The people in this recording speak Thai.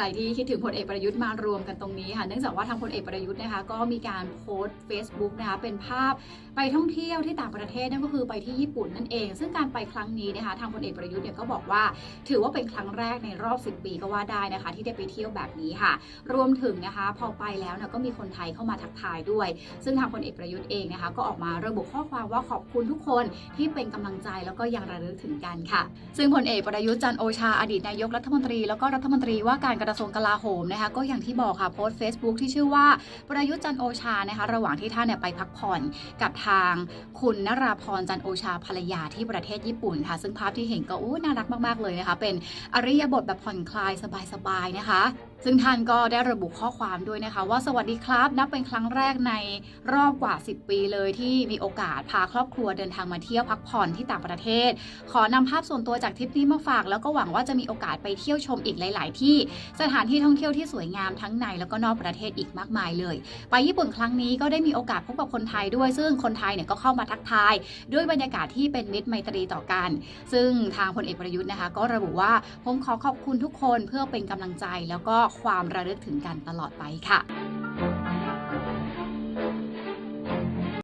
ใครที่คิดถึงพลเอกประยุทธ์มารวมกันตรงนี้ค่ะ เนื่องจากว่าทางพลเอกประยุทธ์นะคะก็มีการโพสต์ Facebook นะคะเป็นภาพไปท่องเที่ยวที่ต่างประเทศนั่นก็คือไปที่ญี่ปุ่นนั่นเอง ซึ่งการไปครั้งนี้นะคะทางพลเอกประยุทธ์เนี่ยก็บอกว่า ถือว่าเป็นครั้งแรกในรอบ 10 ปีก็ว่าได้นะคะ ที่ได้ไปเที่ยวแบบนี้ค่ะ รวมถึงนะคะพอไปแล้วเนี่ยก็มีคนไทยเข้ามาทักทายด้วย ซึ่งทางพลเอกประยุทธ์เองนะคะ ก็ออกมาระบุข้อความว่าขอบคุณทุกคนที่เป็นกำลังใจแล้วก็ยังระลึกถึงกันค่ะ ซึ่งพลเอกประยุทธ์จันโอชาอดีตนายกรัฐมนตรีแล้วก็รัฐมนตรีว่าการกระทรวงกลาโหมนะคะก็อย่างที่บอกค่ะโพสต์ Facebook ที่ชื่อว่าประยุทธ์จันโอชานะคะระหว่างที่ท่านเนี่ยไปพักผ่อนกับทางคุณนราพรจันโอชาภรรยาที่ประเทศญี่ปุ่นค่ะ ซึ่งภาพที่เห็นก็อู้น่ารักมาก ๆ เลยนะคะ เป็นอริยบทแบบผ่อนคลายสบาย ๆ นะคะ ซึ่งท่านก็ได้ระบุข้อความด้วยนะคะ ว่าสวัสดีครับนับเป็นครั้งแรกในรอบกว่า 10 ปีเลยที่มีโอกาสพาครอบครัวเดินทางมาเที่ยวพักผ่อนที่ต่างประเทศ ขอนำภาพส่วนตัวจากทริปนี้มาฝาก แล้วก็หวังว่าจะมีโอกาสไปเที่ยวชมอีกหลาย ๆ ที่สถานที่ท่องเที่ยวที่สวยงามทั้งในแล้วก็นอกประเทศอีกมากมายเลย ไปญี่ปุ่นครั้งนี้ก็ได้มีโอกาสพบกับคนไทยด้วย ซึ่งคนไทยเนี่ยก็เข้ามาทักทาย ด้วยบรรยากาศที่เป็นมิตรไมตรีต่อกัน ซึ่งทางพลเอกประยุทธ์นะคะ ก็ระบุว่าผมขอขอบคุณทุกคนเพื่อเป็นกำลังใจ แล้วก็ความระลึกถึงกันตลอดไปค่ะ